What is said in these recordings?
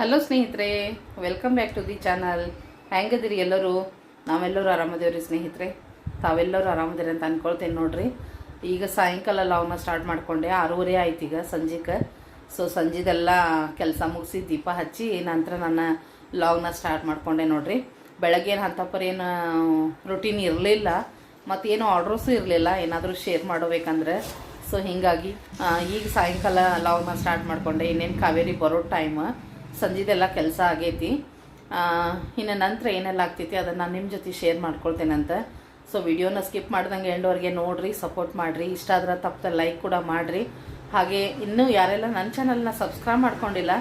Hello ಸ್ನೇಹಿತರೆ. Welcome back to the channel ಹೆಂಗದಿರಿ ಎಲ್ಲರೂ? ನಾವೆಲ್ಲರೂ ಆರಾಮದೇವ್ರಿ ಸ್ನೇಹಿತರೆ. ತಾವೆಲ್ಲರೂ ಆರಾಮದಿರಿ ಅಂತ ಅನ್ಕೊಳ್ತೇನೆ ನೋಡ್ರಿ. ಈಗ ಸಾಯಂಕಾಲ ಲಾವ್ನ ಸ್ಟಾರ್ಟ್ ಮಾಡ್ಕೊಂಡೆ. ಆರೂವರೆ ಆಯ್ತು ಈಗ ಸಂಜೆಗೆ ಸೊ ಸಂಜೆದೆಲ್ಲ ಕೆಲಸ ಮುಗಿಸಿ ದೀಪ ಹಚ್ಚಿ ನಂತರ ನನ್ನ ಲಾಗ್ನ ಸ್ಟಾರ್ಟ್ ಮಾಡಿಕೊಂಡೆ ನೋಡ್ರಿ. ಬೆಳಗ್ಗೆ ಏನು ಅಂತಪ್ಪರೇನು ರೊಟೀನ್ ಇರಲಿಲ್ಲ. ಮತ್ತೇನು ಆರ್ಡ್ರಸ್ಸು ಇರಲಿಲ್ಲ. ಏನಾದರೂ ಶೇರ್ ಮಾಡಬೇಕಂದ್ರೆ. ಸೊ ಹೀಗಾಗಿ ಈಗ ಸಾಯಂಕಾಲ ಲಾವ್ನ ಸ್ಟಾರ್ಟ್ ಮಾಡಿಕೊಂಡೆ. ಇನ್ನೇನು ಕಾವೇರಿ ಬರೋ ಟೈಮ್ ಸಂಜೆದೆಲ್ಲ ಕೆಲಸ ಆಗೈತಿ. ಇನ್ನು ನಂತರ ಏನೆಲ್ಲ ಆಗ್ತೈತಿ ಅದನ್ನು ನಾನು ನಿಮ್ಮ ಜೊತೆ ಶೇರ್ ಮಾಡ್ಕೊಳ್ತೇನಂತ. ಸೊ ವಿಡಿಯೋನ ಸ್ಕಿಪ್ ಮಾಡ್ದಂಗೆ ಎಂಡೋರಿಗೆ ನೋಡಿರಿ ಸಪೋರ್ಟ್ ಮಾಡಿರಿ. ಇಷ್ಟ ಆದ್ರೆ ತಪ್ಪದೆ ಲೈಕ್ ಕೂಡ ಮಾಡಿರಿ. ಹಾಗೆ ಇನ್ನೂ ಯಾರೆಲ್ಲ ನನ್ನ ಚಾನಲ್ನ ಸಬ್ಸ್ಕ್ರೈಬ್ ಮಾಡ್ಕೊಂಡಿಲ್ಲ,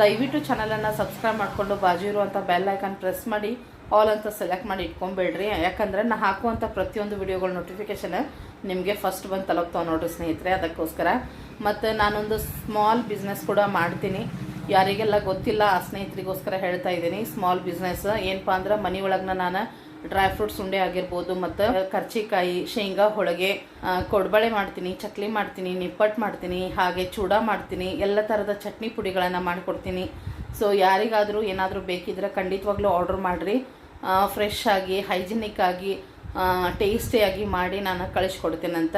ದಯವಿಟ್ಟು ಚಾನಲನ್ನು ಸಬ್ಸ್ಕ್ರೈಬ್ ಮಾಡಿಕೊಂಡು ಬಾಜು ಇರುವಂಥ ಬೆಲ್ ಐಕನ್ ಪ್ರೆಸ್ ಮಾಡಿ ಆಲ್ ಅಂತ ಸೆಲೆಕ್ಟ್ ಮಾಡಿ ಇಟ್ಕೊಂಬೇಡ್ರಿ. ಯಾಕಂದ್ರೆ ನಾ ಹಾಕುವಂಥ ಪ್ರತಿಯೊಂದು ವಿಡಿಯೋಗಳ ನೋಟಿಫಿಕೇಷನ್ ನಿಮಗೆ ಫಸ್ಟ್ ಬಂದು ತಲುಪ್ತಾವೆ ನೋಡ್ರಿ ಸ್ನೇಹಿತರೆ, ಅದಕ್ಕೋಸ್ಕರ. ಮತ್ತು ನಾನೊಂದು ಸ್ಮಾಲ್ ಬಿಸ್ನೆಸ್ ಕೂಡ ಮಾಡ್ತೀನಿ. ಯಾರಿಗೆಲ್ಲ ಗೊತ್ತಿಲ್ಲ, ಆ ಸ್ನೇಹಿತರಿಗೋಸ್ಕರ ಹೇಳ್ತಾ ಇದ್ದೀನಿ. ಸ್ಮಾಲ್ ಬಿಸ್ನೆಸ್ ಏನಪ್ಪಾ ಅಂದ್ರೆ ಮನೆ ಒಳಗೆ ನಾನು ಡ್ರೈ ಫ್ರೂಟ್ಸ್ ಉಂಡೆ ಆಗಿರ್ಬೋದು ಮತ್ತು ಕರ್ಚಿಕಾಯಿ, ಶೇಂಗಾ, ಹೋಳಿಗೆ ಕೊಡ್ಬಳೆ ಮಾಡ್ತೀನಿ, ಚಕ್ಲಿ ಮಾಡ್ತೀನಿ ನಿಪ್ಪಟ್ಟು ಮಾಡ್ತೀನಿ, ಹಾಗೆ ಚೂಡ ಮಾಡ್ತೀನಿ, ಎಲ್ಲ ಥರದ ಚಟ್ನಿ ಪುಡಿಗಳನ್ನು ಮಾಡಿಕೊಡ್ತೀನಿ. ಸೊ ಯಾರಿಗಾದರೂ ಏನಾದರೂ ಬೇಕಿದ್ರೆ ಖಂಡಿತವಾಗ್ಲೂ ಆರ್ಡರ್ ಮಾಡಿರಿ. ಫ್ರೆಶ್ ಆಗಿ ಹೈಜಿನಿಕ್ ಆಗಿ ಟೇಸ್ಟಿಯಾಗಿ ಮಾಡಿ ನಾನು ಕಳಿಸ್ಕೊಡ್ತೀನಂತ.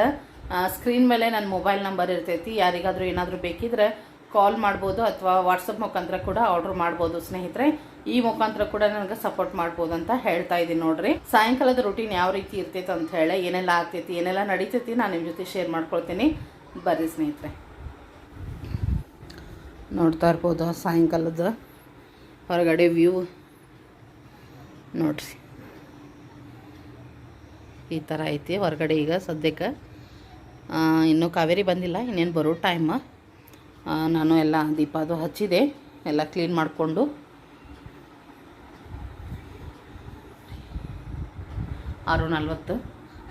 ಸ್ಕ್ರೀನ್ ಮೇಲೆ ನನ್ನ ಮೊಬೈಲ್ ನಂಬರ್ ಇರ್ತೈತಿ. ಯಾರಿಗಾದರೂ ಏನಾದರೂ ಬೇಕಿದ್ರೆ ಕಾಲ್ ಮಾಡ್ಬೋದು ಅಥವಾ ವಾಟ್ಸಪ್ ಮುಖಾಂತರ ಕೂಡ ಆರ್ಡರ್ ಮಾಡ್ಬೋದು ಸ್ನೇಹಿತರೆ. ಈ ಮುಖಾಂತರ ಕೂಡ ನನಗೆ ಸಪೋರ್ಟ್ ಮಾಡ್ಬೋದು ಅಂತ ಹೇಳ್ತಾ ಇದ್ದೀನಿ ನೋಡ್ರಿ. ಸಾಯಂಕಾಲದ ರೂಟೀನ್ ಯಾವ ರೀತಿ ಇರ್ತೈತೆ ಅಂತ ಹೇಳಿ, ಏನೆಲ್ಲ ಆಗ್ತೈತಿ, ಏನೆಲ್ಲ ನಡೀತೈತಿ ನಾನು ನಿಮ್ಮ ಜೊತೆ ಶೇರ್ ಮಾಡ್ಕೊಳ್ತೀನಿ. ಬರ್ರಿ ಸ್ನೇಹಿತರೆ. ನೋಡ್ತಾ ಇರ್ಬೋದು ಸಾಯಂಕಾಲದ ಹೊರಗಡೆ ವ್ಯೂ ನೋಡ್ರಿ. ಈ ಥರ ಐತಿ ಹೊರಗಡೆ ಈಗ ಸದ್ಯಕ್ಕೆ. ಇನ್ನೂ ಕಾವೇರಿ ಬಂದಿಲ್ಲ, ಇನ್ನೇನು ಬರೋ ಟೈಮ್ ನಾನು ಎಲ್ಲ ದೀಪ ಅದು ಹಚ್ಚಿದೆ, ಎಲ್ಲ ಕ್ಲೀನ್ ಮಾಡಿಕೊಂಡು. ಆರು ನಲ್ವತ್ತು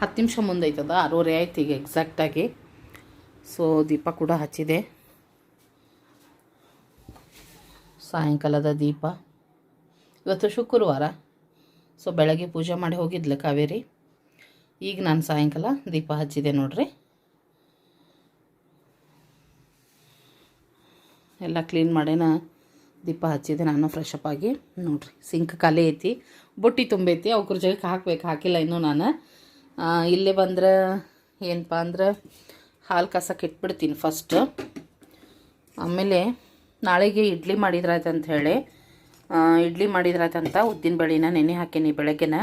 ಹತ್ತು ನಿಮಿಷ ಮುಂದೆ ಐತದ ಆರೂವರೆ ಆಯ್ತು ಈಗ ಎಕ್ಸಾಕ್ಟಾಗಿ ಸೊ ದೀಪ ಕೂಡ ಹಚ್ಚಿದೆ. ಸಾಯಂಕಾಲದ ದೀಪ. ಇವತ್ತು ಶುಕ್ರವಾರ. ಸೊ ಬೆಳಗ್ಗೆ ಪೂಜೆ ಮಾಡಿ ಹೋಗಿದ್ಲು ಕಾವೇರಿ. ಈಗ ನಾನು ಸಾಯಂಕಾಲ ದೀಪ ಹಚ್ಚಿದೆ ನೋಡ್ರಿ. ಎಲ್ಲ ಕ್ಲೀನ್ ಮಾಡೇನ. ದೀಪ ಹಚ್ಚಿದೆ ನಾನು ಫ್ರೆಶ್ ಅಪ್ ಆಗಿ. ನೋಡ್ರಿ ಸಿಂಕ್ ಖಾಲಿ ಐತಿ. ಬುಟ್ಟಿ ತುಂಬೈತಿ ಅವ್ರ ಜೊತೆಗೆ ಹಾಕ್ಬೇಕು, ಹಾಕಿಲ್ಲ ಇನ್ನೂ ನಾನು. ಇಲ್ಲೇ ಬಂದ್ರೆ ಏನಪ್ಪ ಅಂದ್ರೆ ಹಾಲು ಕಸಕ್ಕೆ ಇಟ್ಬಿಡ್ತೀನಿ ಫಸ್ಟ್ ಆಮೇಲೆ ನಾಳೆಗೆ ಇಡ್ಲಿ ಮಾಡಿದ್ರಾಯ್ತು ಅಂತ ಹೇಳಿ. ಇಡ್ಲಿ ಮಾಡಿದ್ರಾಯ್ತಂತ ಉದ್ದಿನ ಬೇಳೆನ, ನೆನೆ ಹಾಕೀನಿ ಬೆಳಗ್ಗೆನ.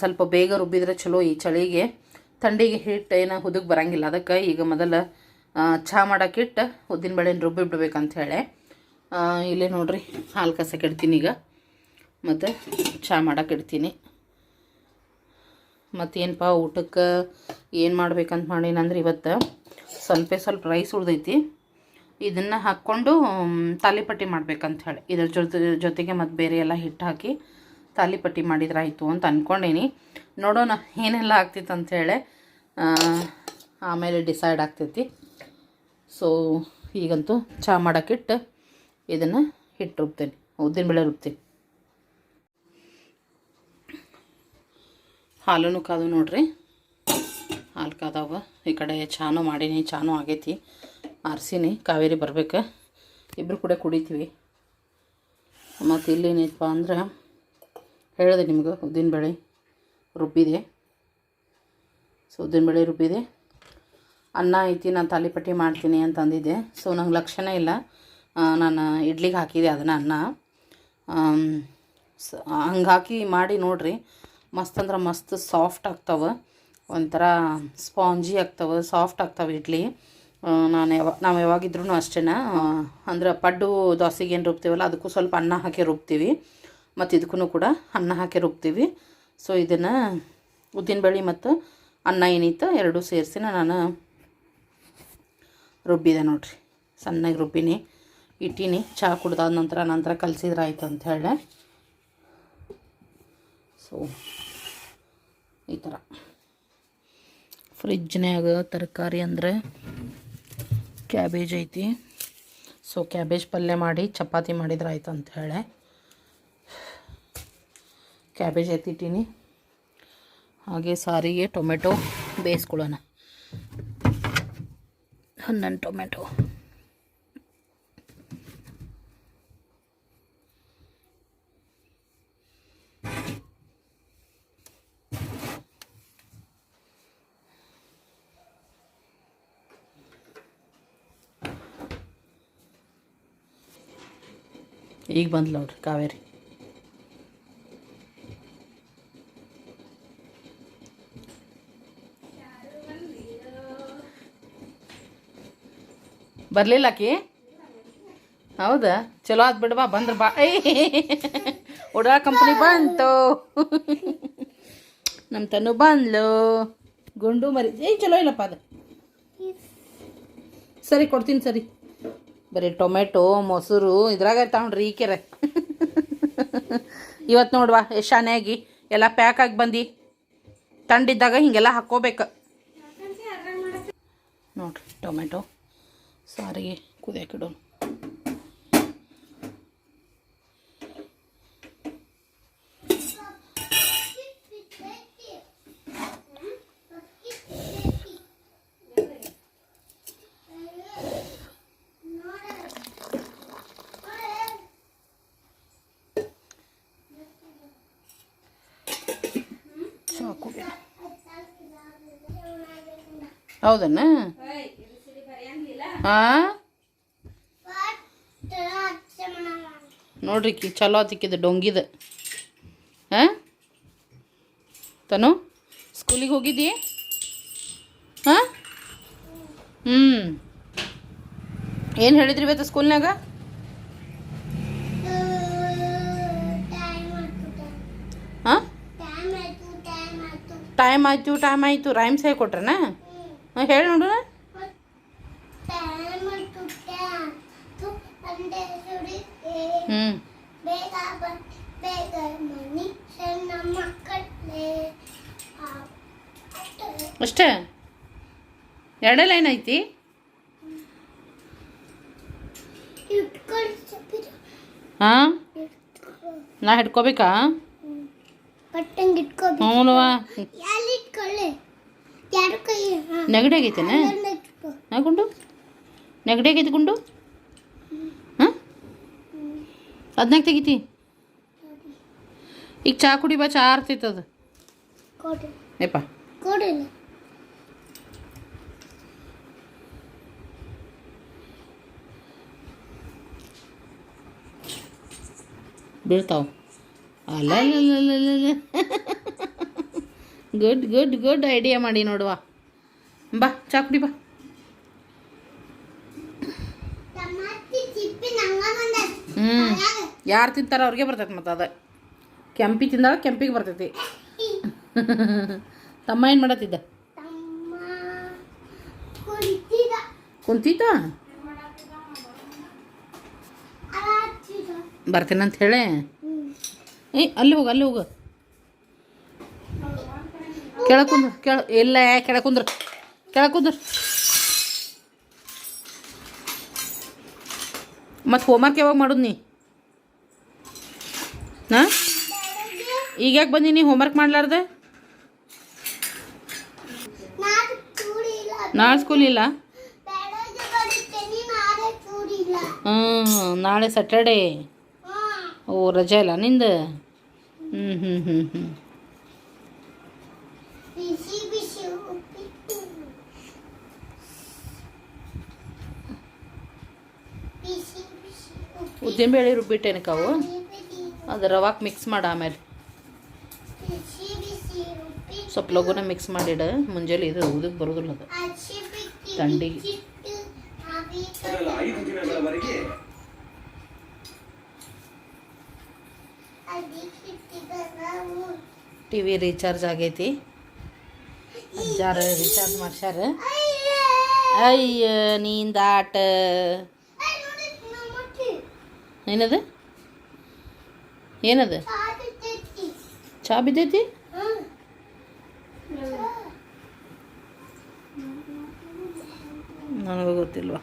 ಸ್ವಲ್ಪ ಬೇಗ ರುಬ್ಬಿದ್ರೆ ಚಲೋ ಈ ಚಳಿಗೆ. ಥಂಡಿಗೆ ಹಿಟ್ಟು ಏನೋ ಹುದುಗ್ ಬರಂಗಿಲ್ಲ ಅದಕ್ಕೆ. ಈಗ ಮೊದಲು ಚಹಾ ಮಾಡೋಕ್ಕಿಟ್ಟು ಉದ್ದಿನ ಬೇಳೆನ ರುಬ್ಬಿ ಹೇಳಿ. ಇಲ್ಲೇ ನೋಡಿರಿ, ಹಾಲು ಕಸಕ್ಕೆ ಇಡ್ತೀನಿ ಈಗ. ಮತ್ತು ಚಹಾ ಮಾಡೋಕೆ ಇಡ್ತೀನಿ. ಮತ್ತೇನಪ್ಪ ಊಟಕ್ಕೆ ಏನು ಮಾಡ್ಬೇಕಂತ ಮಾಡೀನಂದ್ರೆ ಇವತ್ತು ಸ್ವಲ್ಪ ಸ್ವಲ್ಪ ರೈಸ್ ಉಳ್ದೈತಿ. ಇದನ್ನು ಹಾಕ್ಕೊಂಡು ತಾಲಿಪಟ್ಟಿ ಮಾಡ್ಬೇಕಂತ ಹೇಳಿ. ಇದ್ರ ಜೊತೆ, ಜೊತೆಗೆ ಮತ್ತು ಬೇರೆ ಎಲ್ಲ ಹಿಟ್ಟು ಹಾಕಿ ತಾಲಿಪಟ್ಟಿ ಮಾಡಿದ್ರೆ ಆಯಿತು ಅಂತ ಅಂದ್ಕೊಂಡೀನಿ ನೋಡೋಣ, ಏನೆಲ್ಲ ಆಗ್ತಿತ್ತು ಅಂಥೇಳಿ ಆಮೇಲೆ ಡಿಸೈಡ್ ಆಗ್ತೈತಿ. ಸೊ ಈಗಂತೂ ಚಹಾ ಮಾಡೋಕ್ಕಿಟ್ಟು ಇದನ್ನು ಹಿಟ್ಟು ರುಬ್ತೇನೆ ಉದ್ದಿನಬೇಳೆ ರುಬ್ತೀನಿ. ಹಾಲೂ ಕಾದು ನೋಡ್ರಿ. ಹಾಲು ಕಾದವ. ಈ ಕಡೆ ಚಾನು ಮಾಡೀನಿ. ಚಾನು ಆಗೈತಿ. ಆರಿಸೀನಿ. ಕಾವೇರಿ ಬರ್ಬೇಕು. ಇಬ್ಬರು ಕೂಡ ಕುಡಿತೀವಿ. ಮತ್ತು ಇಲ್ಲೇನೈತಪ್ಪ ಅಂದ್ರೆ ಹೇಳಿದೆ ನಿಮ್ಗೆ ಉದ್ದಿನಬೇಳೆ ರುಬ್ಬಿದೆ. ಸೊ ಉದ್ದಿನಬೇಳೆ ರುಬ್ಬಿದೆ. ಅನ್ನ ಐತಿ, ನಾನು ತಾಲಿಪಟ್ಟಿ ಮಾಡ್ತೀನಿ ಅಂತಂದಿದ್ದೆ. ಸೊ ನಂಗೆ ಲಕ್ಷಣ ಇಲ್ಲ. ನಾನು ಇಡ್ಲಿಗೆ ಹಾಕಿದೆ ಅದನ್ನು ಅನ್ನ. ಸ, ಹಂಗೆ ಹಾಕಿ ಮಾಡಿ ನೋಡ್ರಿ. ಮಸ್ತ್ ಅಂದ್ರೆ ಮಸ್ತ್ ಸಾಫ್ಟ್ ಆಗ್ತವೆ. ಒಂಥರ ಸ್ಪಾಂಜಿ ಆಗ್ತವೆ ಸಾಫ್ಟ್ ಆಗ್ತಾವೆ ಇಡ್ಲಿ. ನಾನು ಯಾವ, ನಾವು ಯಾವಾಗಿದ್ರೂ ಅಷ್ಟೇ ಅಂದ್ರೆ ಪಡ್ಡು ದೋಸೆಗೆ ಏನು ರುಬ್ತೀವಲ್ಲ, ಅದಕ್ಕೂ ಸ್ವಲ್ಪ ಅನ್ನ ಹಾಕಿ ರುಬ್ತೀವಿ. ಮತ್ತು ಇದಕ್ಕೂ ಕೂಡ ಅನ್ನ ಹಾಕಿ ರುಬ್ತೀವಿ. ಸೊ ಇದನ್ನು ಉದ್ದಿನಬೇಳೆ ಮತ್ತು ಅನ್ನ ಏನಿತ್ತು ಎರಡೂ ಸೇರಿಸಿ ನಾನು ರುಬ್ಬಿದೆ ನೋಡಿರಿ. ಸಣ್ಣಗೆ ರುಬ್ಬಿನಿ, ಇಟ್ಟಿನಿ. ಚಹಾ ಕುಡ್ದಾದ ನಂತರ ನಂತರ ಕಲಸಿದ್ರೆ ಆಯ್ತು ಅಂತ ಹೇಳಿ ಸೊ ಈ ಥರ ಫ್ರಿಜ್ನ್ಯಾಗ ತರಕಾರಿ ಅಂದರೆ ಕ್ಯಾಬೇಜ್ ಐತಿ. ಸೊ ಕ್ಯಾಬೇಜ್ ಪಲ್ಯ ಮಾಡಿ, ಚಪಾತಿ ಮಾಡಿದ್ರೆ ಆಯ್ತು ಅಂತ ಹೇಳಿ ಕ್ಯಾಬೇಜ್ ಎತ್ತಿಟ್ಟೀನಿ. ಹಾಗೆ ಸಾರಿಗೆ, ಟೊಮೆಟೊ ಬೇಯಿಸ್ಕೊಳ್ಳೋಣ. લંડન ટોમેટો ಈಗ ಬಂದ್ಲು ನೋಡ್ರಿ ಕಾವೇರಿ ಬರಲಿಲ್ಲ ಆಕಿ ಹೌದಾ? ಚಲೋ ಆದ್ ಬಿಡ್ವಾ ಬಂದ್ರ ಬಾ. ಐ ಉಡಾ ಕಂಪ್ನಿ ಬಂತು. ನಮ್ಮ ತನು ಬಂದ್ಲು. ಗುಂಡು ಮರಿ. ಏ ಚಲೋ ಇಲ್ಲಪ್ಪ ಅದು. ಸರಿ, ಕೊಡ್ತೀನಿ ಸರಿ. ಬರೀ ಟೊಮೆಟೊ, ಮೊಸರು, ಇದ್ರಾಗ ತಗೊಂಡ್ರಿ ಈಕೆರೆ ಇವತ್ತು ನೋಡ್ವಾ ಎಷ್ಟು ಶಾನೆಯಾಗಿ. ಎಲ್ಲ ಪ್ಯಾಕ್ ಆಗಿ ಬಂದು. ತಂಡಿದ್ದಾಗ ಹಿಂಗೆಲ್ಲ ಹಾಕ್ಕೋಬೇಕು. ನೋಡ್ರಿ, ಟೊಮೆಟೊ. ಸಾರಿಗೆ ಕುದಿಯಾಕಿಡೋಣ. ಸಾಕು ಹೌದನ್ನ ಹಾಂ ನೋಡ್ರಿ ಕಿ ಚಲೋ ಆತಿಕ್ಕಿದೆ ಡೊಂಗಿದ. ಹಾಂ ತನು ಸ್ಕೂಲಿಗೆ ಹೋಗಿದ್ದಿ? ಹಾಂ ಹ್ಞೂ ಏನು ಹೇಳಿದ್ರಿ ಇವತ್ತು ಸ್ಕೂಲ್ನಾಗ ಹಾಂ ಟೈಮ್ ಆಯಿತು ಟೈಮ್ ಆಯಿತು. ರೈಮ್ಸ್ ಹೇಳಿ ಕೊಟ್ರನ ಹಾಂ ಹೇಳಿ ನೋಡೋಣ ಹ್ಞೂ ಬೇಗ ಬ- ಬೇಗ ಮನಿ ಸಣ್ಣ ಮಕ್ಕಳೇ ಅಷ್ಟೇ ಎರಡೇ ಲೈನ್ ಐತಿ. ಹಾಂ? ನಾ ಹಿಡ್ಕೋಬೇಕಾ? ಪಟ್ಟಂಗೆ ಇಟ್ಕೋಬೇಕು ಹ್ಞೂನವ್ವ ಎಲ್ಲಿ ಇಟ್ಕೊಳ್ಳಿ ಯಾರು ಕೈ ಹಾ ನೆಗಡಿ ಆಗೈತೇನ ನಾ? ಗುಂಡು? ನೆಗಡಿ ಆಗೈತಿ ಗುಂಡು? ಹಾಂ? ಅದನ್ನಾಗ ತೆಗಿತಿ? ಈಗ ಚಹಾ ಕುಡಿ ಬಾ ಚಹಾ ಆರ್ತೈತೆ ಅದು. ಬೀಳ್ತಾವ. ಅಲ್ಲ ಗುಡ್ ಗುಡ್ ಗುಡ್ ಐಡಿಯಾ ಮಾಡಿ ನೋಡುವ. ಬಾ ಚಾ ಕುಡಿ ಬಾ. ಹ್ಞೂ ಯಾರು ತಿಂತಾರ ಅವ್ರಿಗೆ ಬರ್ತೈತೆ ಮತ್ತು ಅದು. ಕೆಂಪಿ ತಿಂದಾಗ ಕೆಂಪಿಗೆ ಬರ್ತೈತಿ. ತಮ್ಮ ಏನು ಮಾಡತ್ತಿದ್ದ? ಕುಂತಿದ್ದ? ಬರ್ತೀನಂತ ಹೇಳಿ. ಏ ಏಯ್ ಅಲ್ಲಿ ಹೋಗು ಅಲ್ಲಿ ಹೋಗು. ಕೆಳಗೆ ಕೇಳ ಇಲ್ಲ ಕೆಳಗೆ ಕುಂದ್ರ ಕೆಳಗೆ ಕುಂದ್ರ. ಮತ್ತು ಹೋಮ್ವರ್ಕ್ ಯಾವಾಗ ಮಾಡೋದು ನೀ? ಹಾಂ? ಈಗ ಯಾಕೆ ಬಂದೀನಿ ಹೋಮ್ವರ್ಕ್ ಮಾಡ್ಲಾರ್ದೆ? ನಾಳೆ ಸ್ಕೂಲ್ ಇಲ್ಲ? ಹಾಂ ನಾಳೆ ಸಟರ್ಡೇ ಹ್ಞೂ ನಾಳೆ ಸ್ಯಾಟರ್ಡೇ ಓ ರಜಾ ಇಲ್ಲ ನಿಂದು? ಹ್ಞೂ ಹ್ಞೂ ಹ್ಞೂ ಹ್ಞೂ ಉದ್ದಿನ ಬೇಳೆ ಬಿಸಿ ಅದು ರವಾಕ್ ಮಿಕ್ಸ್ ಮಾಡ ಆಮೇಲೆ. ಸ್ವಲ್ಪ ಲಘುನ ಮಿಕ್ಸ್ ಮಾಡಿಡ. ಮುಂಜಾನೆ ಇದು ಉದಕ್ಕೆ ಬರೋದಿಲ್ಲ ಅದು. ಹಸಿ ಬಿಸಿ ಥಂಡಿಗೆ. ಬಿಸಿಟ್ಟು ಅವಿ ಮೊದಲ ಐದು ದಿನಗಳವರೆಗೆ ಅದಕ್ಕಿಟ್ಟಿದ ನಾವು ಟಿ ವಿ ರೀಚಾರ್ಜ್ ಆಗೈತಿ. ಅಜ್ಜಾರ ರೀಚಾರ್ಜ್ ಮಾಡ್ಸ್ಯಾರ? ಅಯ್ಯ ನೀಂದ ನೀಂದಾಟ ಏನದು? ಏನದು? ಚಾ ಬಿದ್ದೈತಿ? ನನಗೂ ಗೊತ್ತಿಲ್ವಾ?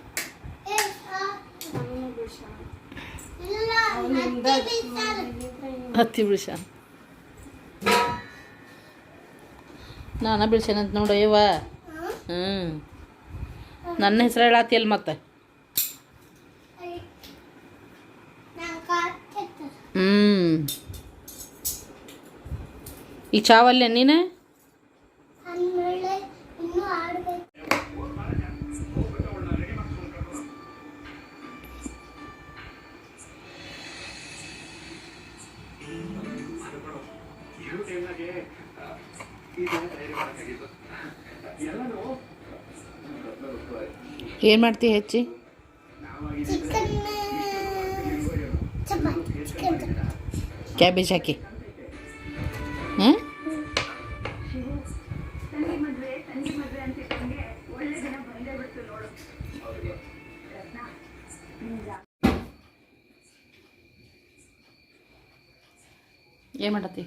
ಹತ್ತಿ ಬಿಡಿಸ ನಾನು ಬಿಡ್ಸೇನಂತ ನೋಡು ಇವ. ಹ್ಞೂ ನನ್ನ ಹೆಸರು ಹೇಳತ್ತಿಯಲ್ಲ ಮತ್ತೆ. ಹ್ಞೂ ಈ ಚಾವಲ್ಲೆ ನೀನು? ಏನು ಮಾಡ್ತೀಯ ಹೆಚ್ಚಿ? ಕ್ಯಾಬೇಜ್ ಹಾಕಿ. ಹ್ಞೂ ಏನು ಮಾಡತ್ತಿ?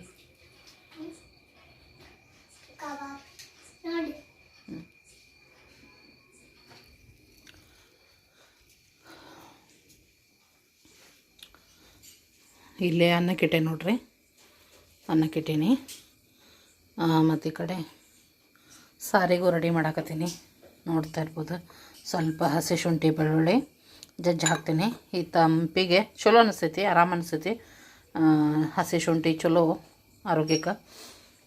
ಇಲ್ಲೇ ಅನ್ನಕ್ಕಿಟ್ಟೆ ನೋಡ್ರಿ. ಅನ್ನಕ್ಕಿಟ್ಟೀನಿ ಮತ್ತು ಈ ಕಡೆ ಸಾರಿಗೂ ರೆಡಿ ಮಾಡಾಕತ್ತೀನಿ. ನೋಡ್ತಾ ಇರ್ಬೋದು. ಸ್ವಲ್ಪ ಹಸಿ ಶುಂಠಿ ಬೆಳ್ಳುಳ್ಳಿ ಜಜ್ಜಿ ಹಾಕ್ತೀನಿ. ಈ ತಂಪಿಗೆ ಚಲೋ ಅನಿಸ್ತೈತಿ ಆರಾಮ ಅನಿಸ್ತೈತಿ ಹಸಿ ಶುಂಠಿ ಚಲೋ ಆರೋಗ್ಯಕ್ಕೆ.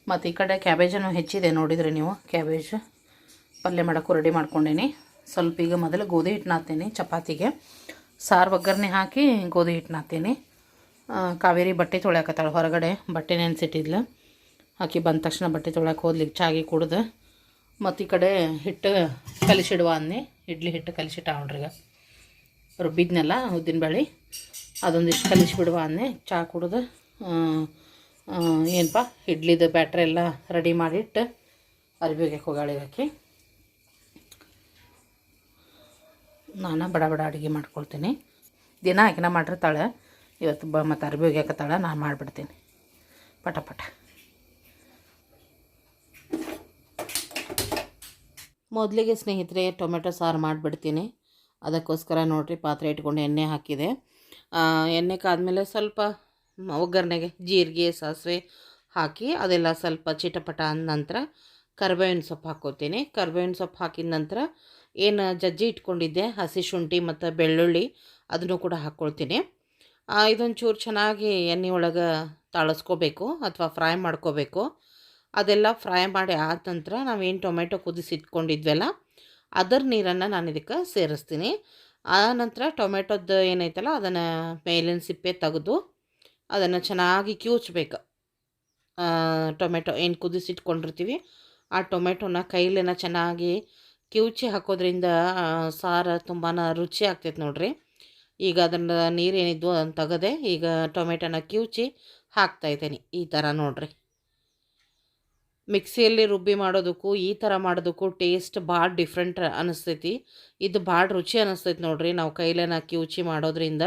ಮತ್ತು ಈ ಕಡೆ ಕ್ಯಾಬೇಜನ್ನು ಹೆಚ್ಚಿದೆ ನೋಡಿದರೆ ನೀವು. ಕ್ಯಾಬೇಜ್ ಪಲ್ಯ ಮಾಡೋಕ್ಕೂ ರೆಡಿ ಮಾಡ್ಕೊಂಡೇನಿ. ಸ್ವಲ್ಪ ಈಗ ಮೊದಲು ಗೋಧಿ ಹಿಟ್ಟು ಹಾಕ್ತೀನಿ ಚಪಾತಿಗೆ. ಸಾರು ಒಗ್ಗರಣೆ ಹಾಕಿ ಗೋಧಿ ಹಿಟ್ಟು ಆ, ಕಾವೇರಿ ಬಟ್ಟೆ ತೊಳ್ಯಾಕತ್ತಾಳೆ. ಹೊರಗಡೆ ಬಟ್ಟೆ ನೆನೆಸಿಟ್ಟಿದ್ಲು. ಆಕಿ ಬಂದ ತಕ್ಷಣ ಬಟ್ಟೆ ತೊಳ್ಯಾಕೆ ಹೋದ್ಲಿಕ್ಕೆ ಚಾಗಿ ಕುಡ್ದು. ಮತ್ತು ಈ ಕಡೆ ಹಿಟ್ಟು ಕಲಿಸಿಡುವ ಅನ್ನಿ ಇಡ್ಲಿ ಹಿಟ್ಟು ಕಲಿಸಿಟ್ಟ ಅವ್ರಿಗೆ ಉದ್ದಿನ ಉದ್ದಿನಬೇಳೆ ಅದೊಂದಿಷ್ಟು ಕಲಿಸಿಬಿಡುವ ಅನ್ನಿ ಚಹಾ ಕುಡ್ದು. ಏನಪ್ಪ ಇಡ್ಲಿದು ಬ್ಯಾಟ್ರಿ ಎಲ್ಲ ರೆಡಿ ಮಾಡಿಟ್ಟು ಅರ್ಬಿಗೆ ಹೋಗಾಳಿ ಹಾಕಿ ನಾನು ಬಡ ಬಡ ಅಡುಗೆ ಮಾಡ್ಕೊಳ್ತೀನಿ. ದಿನ ಆಕಿನ ಮಾಡಿರ್ತಾಳೆ. ಇವತ್ತು ಬ ಮತ್ತು ಅರ್ಬಿ ಒಗ್ಯಾಕತ್ತಾಳ ನಾನು ಮಾಡಿಬಿಡ್ತೀನಿ. ಪಟ ಪಟ. ಮೊದಲಿಗೆ ಸ್ನೇಹಿತರೆ, ಟೊಮೆಟೊ ಸಾರು ಮಾಡಿಬಿಡ್ತೀನಿ. ಅದಕ್ಕೋಸ್ಕರ ನೋಡಿರಿ, ಪಾತ್ರೆ ಇಟ್ಕೊಂಡು ಎಣ್ಣೆ ಹಾಕಿದೆ. ಎಣ್ಣೆ ಕಾದ್ಮೇಲೆ ಸ್ವಲ್ಪ ಒಗ್ಗರಣೆಗೆ ಜೀರಿಗೆ, ಸಾಸಿವೆ ಹಾಕಿ ಅದೆಲ್ಲ ಸ್ವಲ್ಪ ಚಿಟಪಟ ಅಂದ ನಂತರ ಕರ್ಬೇವಿನ ಸೊಪ್ಪು ಹಾಕ್ಕೋತೀನಿ ಕರ್ಬೇವಿನ ಸೊಪ್ಪು ಹಾಕಿದ ನಂತರ ಏನು ಜಜ್ಜಿ ಇಟ್ಕೊಂಡಿದ್ದೆ, ಹಸಿ ಶುಂಠಿ ಮತ್ತು ಬೆಳ್ಳುಳ್ಳಿ, ಅದನ್ನು ಕೂಡ ಹಾಕ್ಕೊಳ್ತೀನಿ ಇದೊಂಚೂರು ಚೆನ್ನಾಗಿ ಎಣ್ಣೆ ಒಳಗೆ ತಾಳಿಸ್ಕೋಬೇಕು ಅಥವಾ ಫ್ರೈ ಮಾಡ್ಕೋಬೇಕು. ಅದೆಲ್ಲ ಫ್ರೈ ಮಾಡಿ ಆದ ನಂತರ ನಾವೇನು ಟೊಮೆಟೊ ಕುದಿಸಿ ಇಟ್ಕೊಂಡಿದ್ವಲ್ಲ, ಅದರ ನೀರನ್ನು ನಾನು ಇದಕ್ಕೆ ಸೇರಿಸ್ತೀನಿ. ಆ ನಂತರ ಟೊಮೆಟೊದ್ದು ಏನೈತಲ್ಲ, ಅದನ್ನು ಮೇಲಿನ ಸಿಪ್ಪೆ ತೆಗೆದು ಅದನ್ನು ಚೆನ್ನಾಗಿ ಕ್ಯೂಚ್ಬೇಕು. ಟೊಮೆಟೊ ಏನು ಕುದಿಸಿಟ್ಕೊಂಡಿರ್ತೀವಿ ಆ ಟೊಮೆಟೊನ ಕೈಲೇನ ಚೆನ್ನಾಗಿ ಕಿವುಚಿ ಹಾಕೋದ್ರಿಂದ ಸಾರು ತುಂಬಾ ರುಚಿ ಆಗ್ತೈತೆ ನೋಡ್ರಿ. ಈಗ ಅದನ್ನು ನೀರು ಏನಿದ್ವು ಅದನ್ನು ತೆಗೆದೆ ಈಗ ಟೊಮೆಟೊನ ಕಿವುಚಿ ಹಾಕ್ತಾಯಿದ್ದೀನಿ ಈ ಥರ ನೋಡ್ರಿ. ಮಿಕ್ಸಿಯಲ್ಲಿ ರುಬ್ಬಿ ಮಾಡೋದಕ್ಕೂ, ಈ ಥರ ಮಾಡೋದಕ್ಕೂ ಟೇಸ್ಟ್ ಭಾಳ ಡಿಫ್ರೆಂಟ್ ಅನಿಸ್ತೈತಿ. ಇದು ಭಾಳ ರುಚಿ ಅನಿಸ್ತೈತಿ ನೋಡಿರಿ ನಾವು ಕೈಲೇನ ಕಿವುಚಿ ಮಾಡೋದ್ರಿಂದ.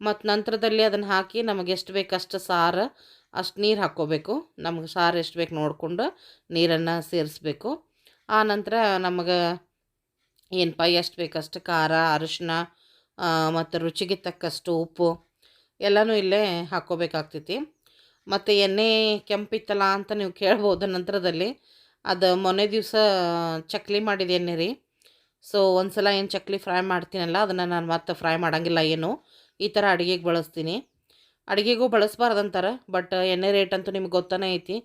ಮತ್ತು ನಂತರದಲ್ಲಿ ಅದನ್ನು ಹಾಕಿ ನಮಗೆ ಎಷ್ಟು ಬೇಕು ಅಷ್ಟು ಸಾರು ಅಷ್ಟು ನೀರು ಹಾಕ್ಕೋಬೇಕು. ನಮಗೆ ಸಾರು ಎಷ್ಟು ಬೇಕು ನೋಡಿಕೊಂಡು ನೀರನ್ನು ಸೇರಿಸ್ಬೇಕು. ಆ ನಂತರ ನಮಗೆ ಏನಪ್ಪ ಎಷ್ಟು ಬೇಕಷ್ಟು ಖಾರ, ಅರಿಶಿನ ಮತ್ತು ರುಚಿಗೆ ತಕ್ಕಷ್ಟು ಉಪ್ಪು, ಎಲ್ಲನೂ ಇಲ್ಲೇ ಹಾಕ್ಕೋಬೇಕಾಗ್ತೈತಿ. ಮತ್ತು ಎಣ್ಣೆ ಕೆಂಪಿತ್ತಲ್ಲ ಅಂತ ನೀವು ಕೇಳ್ಬೋದು ನಂತರದಲ್ಲಿ. ಅದು ಮೊನ್ನೆ ದಿವಸ ಚಕ್ಲಿ ಮಾಡಿದೆ ಎಣ್ಣೆ ರೀ. ಸೊ ಒಂದು ಸಲ ಏನು ಚಕ್ಲಿ ಫ್ರೈ ಮಾಡ್ತೀನಲ್ಲ, ಅದನ್ನು ನಾನು ಮತ್ತೆ ಫ್ರೈ ಮಾಡೋಂಗಿಲ್ಲ ಏನು. ಈ ಥರ ಅಡುಗೆಗೆ ಬಳಸ್ತೀನಿ. ಅಡುಗೆಗೂ ಬಳಸ್ಬಾರ್ದಂತಾರೆ, ಬಟ್ ಎಣ್ಣೆ ರೇಟ್ ಅಂತೂ ನಿಮ್ಗೆ ಗೊತ್ತಾನೇ ಐತಿ.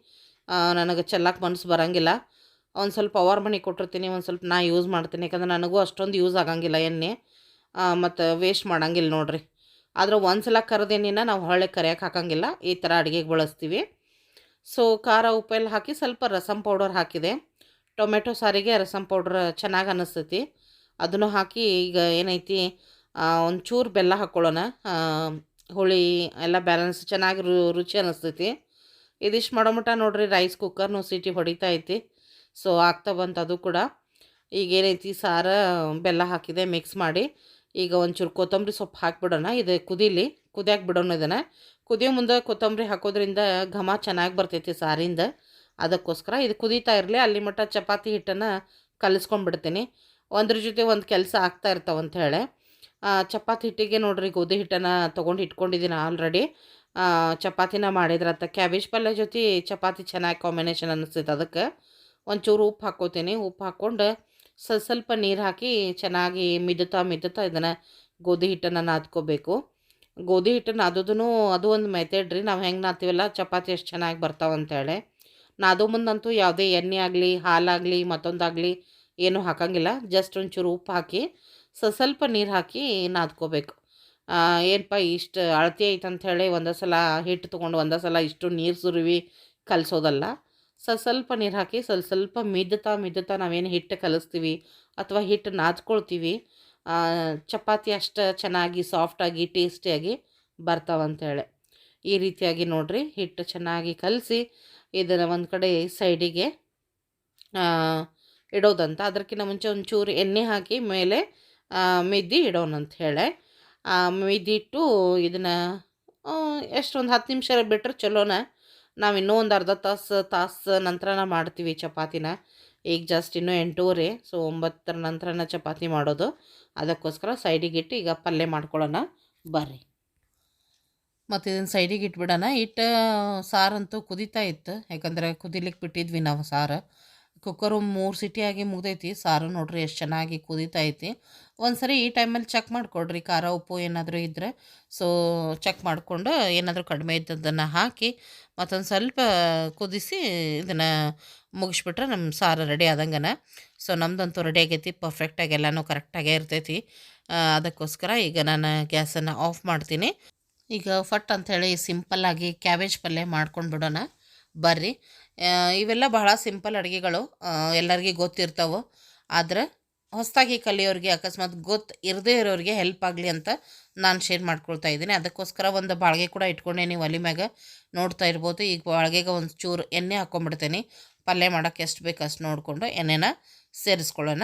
ನನಗೆ ಚೆಲ್ಲಕ್ಕೆ ಮನಸ್ಸು ಬರೋಂಗಿಲ್ಲ. ಒಂದು ಸ್ವಲ್ಪ ಅವರ್ ಮನೆ ಕೊಟ್ಟಿರ್ತೀನಿ, ಒಂದು ಸ್ವಲ್ಪ ನಾ ಯೂಸ್ ಮಾಡ್ತೀನಿ. ಯಾಕಂದ್ರೆ ನನಗೂ ಅಷ್ಟೊಂದು ಯೂಸ್ ಆಗಂಗಿಲ್ಲ ಎಣ್ಣೆ. ಮತ್ತು ವೇಸ್ಟ್ ಮಾಡಂಗಿಲ್ಲ ನೋಡ್ರಿ. ಆದ್ರೆ ಒಂದು ಸಲ ಕರೆದೇನಿನ ನಾವು ಹೊಳೆ ಕರಿಯಕ್ಕೆ ಹಾಕಂಗಿಲ್ಲ. ಈ ಥರ ಅಡುಗೆಗೆ ಬಳಸ್ತೀವಿ. ಸೊ ಖಾರ ಉಪ್ಪೆಲ್ಲ ಹಾಕಿ ಸ್ವಲ್ಪ ರಸಮ್ ಪೌಡರ್ ಹಾಕಿದೆ. ಟೊಮೆಟೊ ಸಾರಿಗೆ ರಸಮ್ ಪೌಡ್ರ್ ಚೆನ್ನಾಗಿ ಅನ್ನಿಸ್ತೈತಿ ಅದನ್ನು ಹಾಕಿ ಈಗ ಏನೈತಿ ಒಂಚೂರು ಬೆಲ್ಲ ಹಾಕ್ಕೊಳ್ಳೋಣ ಹುಳಿ ಎಲ್ಲ ಬ್ಯಾಲೆನ್ಸ್ ಚೆನ್ನಾಗಿ ರುಚಿ ಅನ್ನಿಸ್ತೈತಿ ಇದಿಷ್ಟು ಮಾಡೋ ಮಟ್ಟ ನೋಡ್ರಿ ರೈಸ್ ಕುಕ್ಕರ್ನು ಸೀಟಿ ಹೊಡಿತಾ ಐತಿ. ಸೊ ಆಗ್ತಾ ಬಂತು ಅದು ಕೂಡ. ಈಗ ಏನೈತಿ, ಸಾರ, ಬೆಲ್ಲ ಹಾಕಿದೆ ಮಿಕ್ಸ್ ಮಾಡಿ. ಈಗ ಒಂಚೂರು ಕೊತ್ತಂಬರಿ ಸೊಪ್ಪು ಹಾಕಿಬಿಡೋಣ. ಇದು ಕುದೀಲಿ ಕುದಿಯಾಕೆ ಬಿಡೋಣ ಇದನ್ನು. ಕುದಿಯೋ ಮುಂದೆ ಕೊತ್ತಂಬರಿ ಹಾಕೋದ್ರಿಂದ ಘಮ ಚೆನ್ನಾಗಿ ಬರ್ತೈತಿ ಸಾರಿಂದ. ಅದಕ್ಕೋಸ್ಕರ ಇದು ಕುದೀತಾ ಇರಲಿ ಅಲ್ಲಿ ಮಟ್ಟ ಚಪಾತಿ ಹಿಟ್ಟನ್ನು ಕಲಿಸ್ಕೊಂಡ್ಬಿಡ್ತೀನಿ. ಒಂದ್ರ ಜೊತೆ ಒಂದು ಕೆಲಸ ಆಗ್ತಾ ಇರ್ತಾವೆ ಆ, ಚಪಾತಿ ಹಿಟ್ಟಿಗೆ ನೋಡ್ರಿ ಗೋಧಿ ಹಿಟ್ಟನ್ನು ತೊಗೊಂಡು ಇಟ್ಕೊಂಡಿದ್ದೀನಿ ಆಲ್ರೆಡಿ ಚಪಾತಿನ ಅಂತ. ಕ್ಯಾಬೇಜ್ ಪಲ್ಯ ಜೊತೆ ಚಪಾತಿ ಚೆನ್ನಾಗಿ ಕಾಂಬಿನೇಷನ್ ಅನ್ನಿಸ್ತೈತೆ ಅದಕ್ಕೆ. ಒಂಚೂರು ಉಪ್ಪು ಹಾಕ್ಕೋತೀನಿ ಉಪ್ಪು ಹಾಕ್ಕೊಂಡು ಸ್ವಲ್ಪ ಸ್ವಲ್ಪ ನೀರು ಹಾಕಿ ಚೆನ್ನಾಗಿ ಮಿದುತ್ತಾ ಮಿದುತ್ತಾ ಇದನ್ನು ಗೋಧಿ ಹಿಟ್ಟನ್ನು ನಾದ್ಕೋಬೇಕು. ಗೋಧಿ ಹಿಟ್ಟನ್ನು ನಾದೋದೂ ಅದು ಒಂದು ಮೆಥಡ್ ರೀ. ನಾವು ಹೆಂಗೆ ನಾತೀವಲ್ಲ ಚಪಾತಿ ಎಷ್ಟು ಚೆನ್ನಾಗಿ ಬರ್ತಾವೆ ಅಂತೇಳಿ ನಾದೋ ಮುಂದಂತೂ ಯಾವುದೇ ಎಣ್ಣೆ ಆಗಲಿ, ಹಾಲಾಗಲಿ, ಮತ್ತೊಂದಾಗಲಿ ಏನೂ ಹಾಕಂಗಿಲ್ಲ. ಜಸ್ಟ್ ಒಂಚೂರು ಉಪ್ಪು ಹಾಕಿ ಸ್ವಲ್ಪ ನೀರು ಹಾಕಿ ನಾದ್ಕೋಬೇಕು. ಏನಪ್ಪ ಇಷ್ಟು ಅಳತೆ ಐತೆ ಅಂಥೇಳಿ ಒಂದೇ ಸಲ ಹಿಟ್ಟು ತೊಗೊಂಡು ಒಂದೇ ಸಲ ಇಷ್ಟು ನೀರು ಸುರುವಿ ಕಲಸೋದಲ್ಲ. ಸ್ವಲ್ಪ ಸ್ವಲ್ಪ ನೀರು ಹಾಕಿ, ಸ್ವಲ್ಪ ಸ್ವಲ್ಪ ಮಿದ್ದುತ್ತಾ ಮಿದ್ದುತ್ತಾ ನಾವೇನು ಹಿಟ್ಟು ಕಲಿಸ್ತೀವಿ ಅಥವಾ ಹಿಟ್ಟು ನಾದ್ಕೊಳ್ತೀವಿ ಚಪಾತಿ ಅಷ್ಟು ಚೆನ್ನಾಗಿ ಸಾಫ್ಟಾಗಿ ಟೇಸ್ಟಿಯಾಗಿ ಬರ್ತಾವಂತೇಳಿ. ಈ ರೀತಿಯಾಗಿ ನೋಡಿರಿ ಹಿಟ್ಟು ಚೆನ್ನಾಗಿ ಕಲಸಿ ಇದನ್ನು ಒಂದು ಕಡೆ ಸೈಡಿಗೆ ಇಡೋದಂತ. ಅದಕ್ಕಿಂತ ಮುಂಚೆ ಒಂಚೂರು ಎಣ್ಣೆ ಹಾಕಿ ಮೇಲೆ ಮಿದ್ದಿ ಇಡೋಣ ಅಂತ ಹೇಳಿ ಮಿದ್ದಿಟ್ಟು ಇದನ್ನು ಎಷ್ಟೊಂದು ಹತ್ತು ನಿಮಿಷ ಬಿಟ್ಟರೆ ಚಲೋನ ನಾವು ಇನ್ನೂ ಒಂದು ಅರ್ಧ ತಾಸು ತಾಸು ನಂತರನ ಮಾಡ್ತೀವಿ ಚಪಾತಿನ. ಈಗ ಜಸ್ಟ್ ಇನ್ನೂ ಎಂಟೂವರೆ ಸೊ ಒಂಬತ್ತರ ನಂತರ ಚಪಾತಿ ಮಾಡೋದು. ಅದಕ್ಕೋಸ್ಕರ ಸೈಡಿಗೆ ಇಟ್ಟು ಈಗ ಪಲ್ಯ ಮಾಡ್ಕೊಳ್ಳೋಣ. ಬರ್ರಿ. ಮತ್ತು ಇದನ್ನು ಸೈಡಿಗೆ ಇಟ್ಬಿಡೋಣ. ಇಟ್ಟು ಸಾರಂತೂ ಕುದೀತಾ ಇತ್ತು. ಯಾಕಂದರೆ ಕುದಿಲಿಕ್ಕೆ ಬಿಟ್ಟಿದ್ವಿ ನಾವು ಸಾರು. ಕುಕ್ಕರು ಮೂರು ಸಿಟಿಯಾಗಿ ಮುಗ್ದೈತಿ. ಸಾರು ನೋಡ್ರಿ ಎಷ್ಟು ಚೆನ್ನಾಗಿ ಕುದೀತಾ ಐತಿ ಒಂದು ಸರಿ ಈ ಟೈಮಲ್ಲಿ ಚೆಕ್ ಮಾಡಿಕೊಡ್ರಿ. ಖಾರ, ಉಪ್ಪು ಏನಾದರೂ ಇದ್ದರೆ ಸೊ ಚೆಕ್ ಮಾಡಿಕೊಂಡು ಏನಾದರೂ ಕಡಿಮೆ ಇದ್ದದ್ದನ್ನು ಹಾಕಿ, ಮತ್ತೊಂದು ಸ್ವಲ್ಪ ಕುದಿಸಿ ಇದನ್ನು ಮುಗಿಸ್ಬಿಟ್ರೆ ನಮ್ಮ ಸಾರು ರೆಡಿ ಆದಂಗನ. ಸೊ ನಮ್ಮದಂತೂ ರೆಡಿ ಆಗೈತಿ. ಪರ್ಫೆಕ್ಟಾಗಿ ಎಲ್ಲನೂ ಕರೆಕ್ಟಾಗೇ ಇರ್ತೈತಿ. ಅದಕ್ಕೋಸ್ಕರ ಈಗ ನಾನು ಗ್ಯಾಸನ್ನು ಆಫ್ ಮಾಡ್ತೀನಿ. ಈಗ ಫಟ್ ಅಂಥೇಳಿ ಸಿಂಪಲ್ಲಾಗಿ ಕ್ಯಾಬೇಜ್ ಪಲ್ಯ ಮಾಡ್ಕೊಂಡು ಬಿಡೋಣ ಬರ್ರಿ. ಇವೆಲ್ಲ ಬಹಳ ಸಿಂಪಲ್ ಅಡುಗೆಗಳು ಎಲ್ಲರಿಗೆ ಗೊತ್ತಿರ್ತಾವೆ. ಆದರೆ ಹೊಸದಾಗಿ ಕಲಿಯೋರಿಗೆ ಅಕಸ್ಮಾತ್ ಗೊತ್ತು ಇರದೇ ಇರೋರಿಗೆ ಹೆಲ್ಪ್ ಆಗಲಿ ಅಂತ ನಾನು ಶೇರ್ ಮಾಡ್ಕೊಳ್ತಾ ಇದ್ದೀನಿ. ಅದಕ್ಕೋಸ್ಕರ ಒಂದು ಬಾಳ್ಗೆ ಕೂಡ ಇಟ್ಕೊಂಡೆ ಒಲಿ ಮ್ಯಾಗ ನೋಡ್ತಾ ಇರ್ಬೋದು. ಈಗ ಬಾಳ್ಗೆಗೆ ಒಂದು ಚೂರು ಎಣ್ಣೆ ಹಾಕ್ಕೊಂಬಿಡ್ತೀನಿ ಪಲ್ಯ ಮಾಡೋಕ್ಕೆ ಎಷ್ಟು ಬೇಕು ಅಷ್ಟು ನೋಡಿಕೊಂಡು ಎಣ್ಣೆನ ಸೇರಿಸ್ಕೊಳ್ಳೋಣ.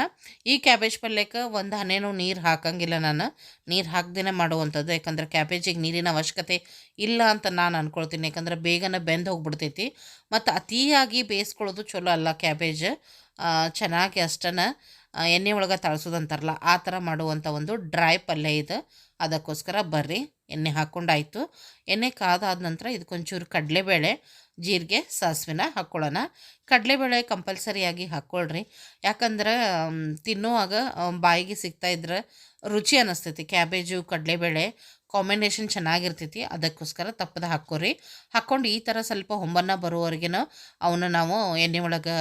ಈ ಕ್ಯಾಬೇಜ್ ಪಲ್ಯಕ್ಕೆ ಒಂದು ಹನೇನು ನೀರು ಹಾಕಂಗಿಲ್ಲ ನಾನು. ನೀರು ಹಾಕ್ದೇ ಮಾಡುವಂಥದ್ದು. ಯಾಕಂದ್ರೆ ಕ್ಯಾಬೇಜಿಗೆ ನೀರಿನ ಅವಶ್ಯಕತೆ ಇಲ್ಲ ಅಂತ ನಾನು ಅಂದ್ಕೊಳ್ತೀನಿ ಯಾಕಂದ್ರೆ ಬೇಗನೆ ಬೆಂದು ಹೋಗ್ಬಿಡ್ತೈತಿ. ಮತ್ತು ಅತಿಯಾಗಿ ಬೇಯಿಸ್ಕೊಳ್ಳೋದು ಚಲೋ ಅಲ್ಲ ಕ್ಯಾಬೇಜ್ ಚೆನ್ನಾಗಿ ಅಷ್ಟನ್ನು ಎಣ್ಣೆ ಒಳಗೆ ತಳಿಸೋದಂತಾರಲ್ಲ ಆ ಥರ ಮಾಡುವಂಥ ಒಂದು ಡ್ರೈ ಪಲ್ಯ ಇದು. ಅದಕ್ಕೋಸ್ಕರ ಬರ್ರಿ. ಎಣ್ಣೆ ಹಾಕ್ಕೊಂಡಾಯಿತು ಎಣ್ಣೆ ಕಾದಾದ ನಂತರ ಇದಕ್ಕೊಂಚೂರು ಕಡಲೆಬೇಳೆ ಜೀರಿಗೆ, ಸಾಸಿವೆನ ಹಾಕ್ಕೊಳ್ಳೋಣ ಕಡಲೆಬೇಳೆ ಕಂಪಲ್ಸರಿಯಾಗಿ ಹಾಕ್ಕೊಳ್ರಿ ಯಾಕಂದ್ರೆ ತಿನ್ನುವಾಗ ಬಾಯಿಗೆ ಸಿಗ್ತಾ ಇದ್ರೆ ರುಚಿ ಅನ್ನಿಸ್ತೈತಿ ಕ್ಯಾಬೇಜು, ಕಡಲೆಬೇಳೆ ಕಾಂಬಿನೇಷನ್ ಚೆನ್ನಾಗಿರ್ತೈತಿ. ಅದಕ್ಕೋಸ್ಕರ ತಪ್ಪದ ಹಾಕ್ಕೊರಿ. ಹಾಕ್ಕೊಂಡು ಈ ಥರ ಸ್ವಲ್ಪ ಹೊಂಬನ್ನ ಬರೋವರೆಗಿನ ಅವನ್ನ ನಾವು ಎಣ್ಣೆ ಒಳಗೆ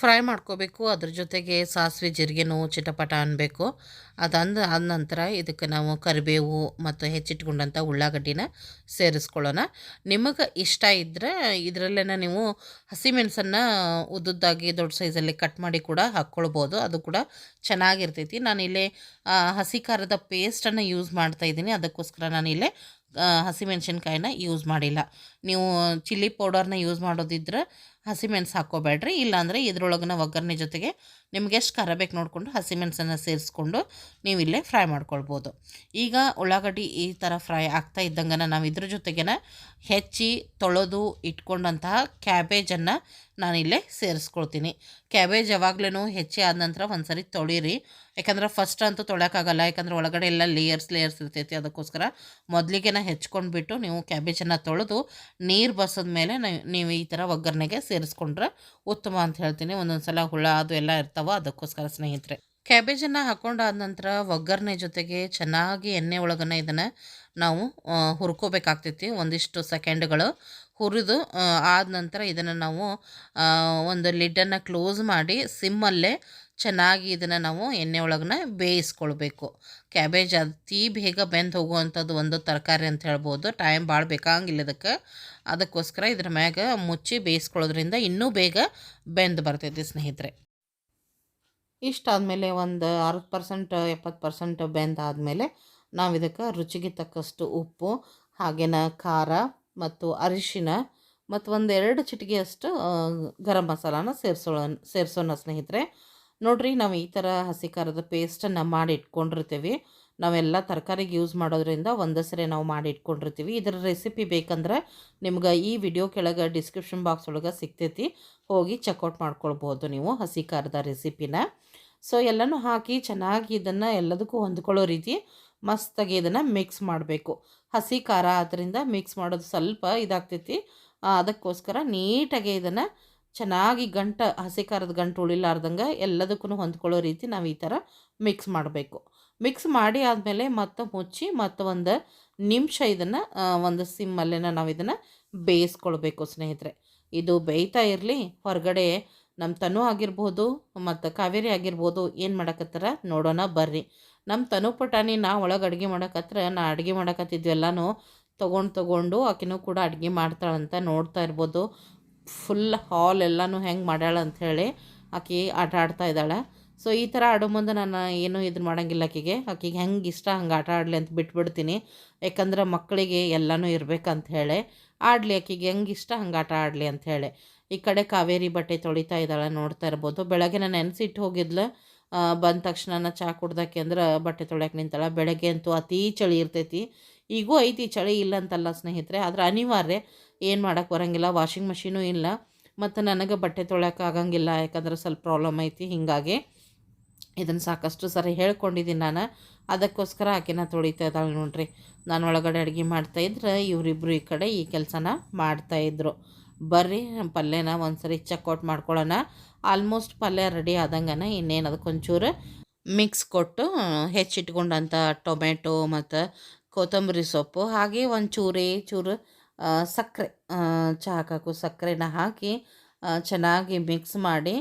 ಫ್ರೈ ಮಾಡ್ಕೋಬೇಕು. ಅದ್ರ ಜೊತೆಗೆ ಸಾಸಿವೆ, ಜೀರಿಗೆನೂ ಚಿಟಪಟ ಅನ್ನಬೇಕು ಅದಂದು ಆದ ನಂತರ ಇದಕ್ಕೆ ನಾವು ಕರಿಬೇವು ಮತ್ತು ಹೆಚ್ಚಿಟ್ಕೊಂಡಂಥ ಉಳ್ಳಾಗಡ್ಡಿನ ಸೇರಿಸ್ಕೊಳ್ಳೋಣ. ನಿಮಗೆ ಇಷ್ಟ ಇದ್ದರೆ ಇದರಲ್ಲೇನ ನೀವು ಹಸಿಮೆಣಸನ್ನು ಉದ್ದುದ್ದಾಗಿ ದೊಡ್ಡ ಸೈಜಲ್ಲಿ ಕಟ್ ಮಾಡಿ ಕೂಡ ಹಾಕ್ಕೊಳ್ಬೋದು. ಅದು ಕೂಡ ಚೆನ್ನಾಗಿರ್ತೈತಿ. ನಾನಿಲ್ಲಿ ಹಸಿ ಖಾರದ ಪೇಸ್ಟನ್ನು ಯೂಸ್ ಮಾಡ್ತಾ ಇದ್ದೀನಿ. ಅದಕ್ಕೋಸ್ಕರ ನಾನಿಲ್ಲೇ ಹಸಿಮೆಣ್ಸಿನ್ಕಾಯಿನ ಯೂಸ್ ಮಾಡಿಲ್ಲ. ನೀವು ಚಿಲ್ಲಿ ಪೌಡರ್ನ ಯೂಸ್ ಮಾಡೋದಿದ್ರೆ ಹಸಿಮೆಣಸು ಹಾಕ್ಕೋಬೇಡ್ರಿ. ಇಲ್ಲಾಂದರೆ ಇದ್ರೊಳಗಿನ ಒಗ್ಗರಣೆ ಜೊತೆಗೆ ನಿಮ್ಗೆ ಎಷ್ಟು ಖಾರ ಬೇಕು ನೋಡಿಕೊಂಡು ಹಸಿಮೆಣಸನ್ನು ಸೇರಿಸ್ಕೊಂಡು ನೀವು ಇಲ್ಲೇ ಫ್ರೈ ಮಾಡ್ಕೊಳ್ಬೋದು. ಈಗ ಉಳ್ಳಾಗಡ್ಡಿ ಈ ಥರ ಫ್ರೈ ಆಗ್ತಾ ಇದ್ದಂಗೆ ನಾವು ಇದ್ರ ಜೊತೆಗೇನ ಹೆಚ್ಚಿ ತೊಳೆದು ಇಟ್ಕೊಂಡಂತಹ ಕ್ಯಾಬೇಜನ್ನು ನಾನಿಲ್ಲೇ ಸೇರಿಸ್ಕೊಳ್ತೀನಿ. ಕ್ಯಾಬೇಜ್ ಯಾವಾಗ್ಲೂ ಹೆಚ್ಚಿ ಆದ ನಂತರ ಒಂದು ಸರಿ ತೊಳೀರಿ. ಯಾಕಂದ್ರೆ ಫಸ್ಟ್ ಅಂತೂ ತೊಳೆಯೋಕ್ಕಾಗಲ್ಲ ಯಾಕಂದ್ರೆ ಒಳಗಡೆ ಎಲ್ಲ ಲೇಯರ್ಸ್ ಲೇಯರ್ಸ್ ಇರ್ತೈತಿ. ಅದಕ್ಕೋಸ್ಕರ ಮೊದಲಿಗೆ ಹೆಚ್ಕೊಂಡ್ಬಿಟ್ಟು ನೀವು ಕ್ಯಾಬೇಜನ್ನು ತೊಳೆದು ನೀರು ಬಸದ ಮೇಲೆ ನೀವು ಈ ಥರ ಒಗ್ಗರಣೆಗೆ ಸೇರಿಸ್ಕೊಂಡ್ರೆ ಉತ್ತಮ ಅಂತ ಹೇಳ್ತೀನಿ. ಒಂದೊಂದು ಸಲ ಹುಳ ಅದು ಎಲ್ಲ ಇರ್ತಾವ ಅದಕ್ಕೋಸ್ಕರ ಸ್ನೇಹಿತರೆ. ಕ್ಯಾಬೇಜನ್ನು ಹಾಕೊಂಡಾದ ನಂತರ ಒಗ್ಗರಣೆ ಜೊತೆಗೆ ಚೆನ್ನಾಗಿ ಎಣ್ಣೆ ಒಳಗನೆ ಇದನ್ನು ನಾವು ಹುರ್ಕೋಬೇಕಾಗ್ತೈತಿ. ಒಂದಿಷ್ಟು ಸೆಕೆಂಡ್ಗಳು ಹುರಿದು ಆದ ನಂತರ ಇದನ್ನು ನಾವು ಒಂದು ಲಿಡ್ಡನ್ನು ಕ್ಲೋಸ್ ಮಾಡಿ ಸಿಮ್ಮಲ್ಲೇ ಚೆನ್ನಾಗಿ ಇದನ್ನು ನಾವು ಎಣ್ಣೆ ಒಳಗನೆ ಬೇಯಿಸ್ಕೊಳ್ಬೇಕು. ಕ್ಯಾಬೇಜ್ ಅತಿ ಬೇಗ ಬೆಂದು ಹೋಗುವಂಥದ್ದು ಒಂದು ತರಕಾರಿ ಅಂತ ಹೇಳ್ಬೋದು. ಟೈಮ್ ಭಾಳ ಬೇಕಾಗಿಲ್ಲ ಇದಕ್ಕೆ. ಅದಕ್ಕೋಸ್ಕರ ಇದ್ರ ಮ್ಯಾಗ ಮುಚ್ಚಿ ಬೇಯಿಸ್ಕೊಳ್ಳೋದ್ರಿಂದ ಇನ್ನೂ ಬೇಗ ಬೆಂದು ಬರ್ತೈತಿ ಸ್ನೇಹಿತರೆ. ಇಷ್ಟಾದಮೇಲೆ ಒಂದು ಅರವತ್ತು ಪರ್ಸೆಂಟ್ ಎಪ್ಪತ್ತು ಪರ್ಸೆಂಟ್ ಬೆಂದಾದಮೇಲೆ ನಾವು ಇದಕ್ಕೆ ರುಚಿಗೆ ತಕ್ಕಷ್ಟು ಉಪ್ಪು ಹಾಗೇನ ಖಾರ ಮತ್ತು ಅರಿಶಿನ ಮತ್ತು ಒಂದು ಎರಡು ಚಿಟಿಗೆಯಷ್ಟು ಆ, ಗರಂ ಮಸಾಲಾನ ಸೇರಿಸೋಣ ಸೇರಿಸೋಣ ಸ್ನೇಹಿತರೆ. ನೋಡ್ರಿ ನಾವು ಈ ಥರ ಹಸಿ ಖಾರದ ಪೇಸ್ಟನ್ನು ಮಾಡಿ ಇಟ್ಕೊಂಡಿರ್ತೀವಿ. ನಾವೆಲ್ಲ ತರಕಾರಿಗೆ ಯೂಸ್ ಮಾಡೋದ್ರಿಂದ ಒಂದಸರೆ ಸರಿ ನಾವು ಮಾಡಿ ಇಟ್ಕೊಂಡಿರ್ತೀವಿ. ಇದರ ರೆಸಿಪಿ ಬೇಕಂದ್ರೆ ನಿಮ್ಗೆ ಈ ವಿಡಿಯೋ ಕೆಳಗೆ ಡಿಸ್ಕ್ರಿಪ್ಷನ್ ಬಾಕ್ಸ್ ಒಳಗೆ ಸಿಗ್ತೈತಿ. ಹೋಗಿ ಚೆಕ್ಔಟ್ ಮಾಡ್ಕೊಳ್ಬೋದು ನೀವು ಹಸಿ ಖಾರದ ರೆಸಿಪಿನ ಸೊ ಎಲ್ಲನೂ ಹಾಕಿ ಚೆನ್ನಾಗಿ ಇದನ್ನು ಎಲ್ಲದಕ್ಕೂ ಹೊಂದ್ಕೊಳ್ಳೋ ರೀತಿ ಮಸ್ತಾಗಿ ಇದನ್ನು ಮಿಕ್ಸ್ ಮಾಡಬೇಕು. ಹಸಿ ಖಾರ ಆದ್ದರಿಂದ ಮಿಕ್ಸ್ ಮಾಡೋದು ಸ್ವಲ್ಪ ಇದಾಗ್ತೈತಿ. ಅದಕ್ಕೋಸ್ಕರ ನೀಟಾಗಿ ಇದನ್ನು ಚೆನ್ನಾಗಿ ಗಂಟ, ಹಸಿ ಖಾರದ ಗಂಟು ಉಳಿಲಾರ್ದಂಗೆ ಎಲ್ಲದಕ್ಕೂ ಹೊಂದ್ಕೊಳ್ಳೋ ರೀತಿ ನಾವು ಈ ಥರ ಮಿಕ್ಸ್ ಮಾಡಬೇಕು. ಮಿಕ್ಸ್ ಮಾಡಿ ಆದಮೇಲೆ ಮತ್ತೆ ಮುಚ್ಚಿ ಮತ್ತೆ ಒಂದು ನಿಮಿಷ ಇದನ್ನು ಒಂದು ಸಿಮ್ಮಲ್ಲೇ ನಾವು ಇದನ್ನು ಬೇಯಿಸ್ಕೊಳ್ಬೇಕು ಸ್ನೇಹಿತರೆ. ಇದು ಬೇಯ್ತಾ ಇರಲಿ, ಹೊರಗಡೆ ನಮ್ಮ ತನು ಆಗಿರ್ಬೋದು, ಮತ್ತು ಕಾವೇರಿ ಆಗಿರ್ಬೋದು, ಏನು ಮಾಡಕತ್ತಾರ ನೋಡೋಣ ಬರ್ರಿ. ನಮ್ಮ ತನು ಪುಟಾಣಿ ನಾ ಒಳಗೆ ಅಡುಗೆ ಮಾಡಕತ್ರ, ನಾ ಅಡುಗೆ ಮಾಡಕತ್ತಿದ್ವಿ ಎಲ್ಲನೂ ತೊಗೊಂಡು ತೊಗೊಂಡು ಆಕಿನೂ ಕೂಡ ಅಡುಗೆ ಮಾಡ್ತಾಳಂತ ನೋಡ್ತಾ ಇರ್ಬೋದು. ಫುಲ್ ಹಾಲ್ ಎಲ್ಲನೂ ಹೆಂಗೆ ಮಾಡ್ಯಾಳ ಅಂಥೇಳಿ ಆಕೆ ಆಟ ಆಡ್ತಾ ಇದ್ದಾಳೆ. ಸೊ ಈ ಥರ ಆಡೋ ಮುಂದೆ ನಾನು ಏನು ಇದನ್ನ ಮಾಡೋಂಗಿಲ್ಲ ಆಕೆಗೆ. ಆಕೆಗೆ ಹೆಂಗೆ ಇಷ್ಟ ಹಂಗೆ ಆಟ ಆಡಲಿ ಅಂತ ಬಿಟ್ಬಿಡ್ತೀನಿ. ಯಾಕಂದ್ರೆ ಮಕ್ಕಳಿಗೆ ಎಲ್ಲನೂ ಇರ್ಬೇಕಂತ ಹೇಳಿ. ಆಡಲಿ ಆಕೆಗೆ ಹೆಂಗೆ ಇಷ್ಟ ಹಂಗೆ ಆಟ ಆಡಲಿ ಅಂತ ಹೇಳಿ. ಈ ಕಡೆ ಕಾವೇರಿ ಬಟ್ಟೆ ತೊಳಿತಾ ಇದ್ದಾಳೆ ನೋಡ್ತಾ ಇರ್ಬೋದು. ಬೆಳಗ್ಗೆ ನಾನು ನೆನೆಸಿಟ್ಟು ಹೋಗಿದ್ಲು. ಬಂದ ತಕ್ಷಣ ಚಹಾ ಕುಡ್ದಕ್ಕೆ ಅಂದ್ರೆ ಬಟ್ಟೆ ತೊಳ್ಯಕ್ಕೆ ನಿಂತಾಳೆ. ಬೆಳಗ್ಗೆ ಅಂತೂ ಅತೀ ಚಳಿ ಇರ್ತೈತಿ. ಈಗೂ ಐತಿ, ಚಳಿ ಇಲ್ಲ ಅಂತಲ್ಲ ಸ್ನೇಹಿತರೆ. ಆದ್ರೆ ಅನಿವಾರ್ಯ ಏನು ಮಾಡೋಕ್ಕೆ ಬರೋಂಗಿಲ್ಲ ವಾಷಿಂಗ್ ಮಷೀನು ಇಲ್ಲ, ಮತ್ತು ನನಗೆ ಬಟ್ಟೆ ತೊಳ್ಯಕ್ಕೆ ಆಗಂಗಿಲ್ಲ, ಯಾಕಂದ್ರೆ ಸ್ವಲ್ಪ ಪ್ರಾಬ್ಲಮ್ ಐತಿ, ಹೀಗಾಗಿ ಇದನ್ನು ಸಾಕಷ್ಟು ಸರಿ ಹೇಳ್ಕೊಂಡಿದ್ದೀನಿ ನಾನು. ಅದಕ್ಕೋಸ್ಕರ ಆಕೆನ ತೊಳಿತಾ ಇದ್ದಾಳೆ ನೋಡ್ರಿ. ನಾನು ಒಳಗಡೆ ಅಡುಗೆ ಮಾಡ್ತಾಯಿದ್ರೆ ಇವರಿಬ್ಬರು ಈ ಕಡೆ ಈ ಕೆಲಸನ ಮಾಡ್ತಾಯಿದ್ರು ಬರ್ರಿ ಪಲ್ಯನ ಒಂದ್ಸರಿ ಚೆಕ್ಔಟ್ ಮಾಡ್ಕೊಳ್ಳೋಣ ಆಲ್ಮೋಸ್ಟ್ ಪಲ್ಯ ರೆಡಿ ಆದಂಗನ ಇನ್ನೇನು ಅದಕ್ಕೊಂಚೂರು ಮಿಕ್ಸ್ ಕೊಟ್ಟು ಹೆಚ್ಚಿಟ್ಕೊಂಡಂಥ ಟೊಮೆಟೊ ಮತ್ತು ಕೊತ್ತಂಬರಿ ಸೊಪ್ಪು, ಹಾಗೆ ಒಂದು ಚೂರಿ ಚೂರು ಸಕ್ಕರೆ ಚಹಾ ಚಹಾಕ್ ಸಕ್ಕರೆನ ಹಾಕಿ ಚೆನ್ನಾಗಿ ಮಿಕ್ಸ್ ಮಾಡಿ